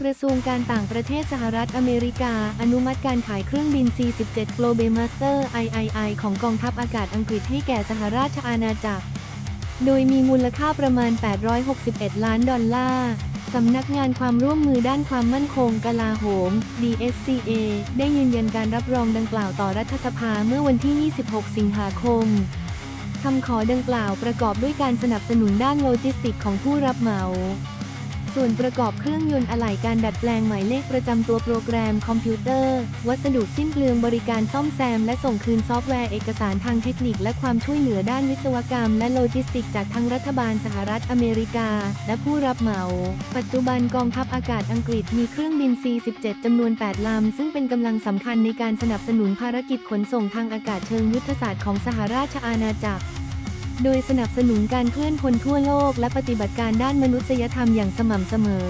กระทรวงการต่างประเทศสหรัฐอเมริกา อนุมัติการขายเครื่องบิน C-17 Globemaster III ของกองทัพอากาศอังกฤษให้แก่สหราชอาณาจักร โดยมีมูลค่าประมาณ 861 ล้านดอลลาร์สำนักงานความร่วมมือด้านความมั่นคงกลาโหม DSCA ได้ยืนยันการรับรองดังกล่าวต่อรัฐสภาเมื่อวันที่ 26 สิงหาคม คำขอดังกล่าวประกอบด้วยการสนับสนุนด้านโลจิสติกของผู้รับเหมา ส่วนประกอบเครื่องยนต์อะไหล่การดัดแปลงหมายเลขประจำตัวโปรแกรมคอมพิวเตอร์ วัสดุสิ้นเปลืองบริการซ่อมแซมและส่งคืนซอฟต์แวร์เอกสารทางเทคนิคและความช่วยเหลือด้านวิศวกรรมและโลจิสติกจากทั้งรัฐบาลสหรัฐอเมริกา และผู้รับเหมา ปัจจุบันกองทัพอากาศอังกฤษมีเครื่องบิน C-17 จำนวน 8 ลำ ซึ่งเป็นกำลังสำคัญในการสนับสนุนภารกิจขนส่งทางอากาศเชิงยุทธศาสตร์ของสหราชอาณาจักร โดยสนับสนุนการเคลื่อนพลทั่วโลกและปฏิบัติการด้านมนุษยธรรมอย่างสม่ำเสมอ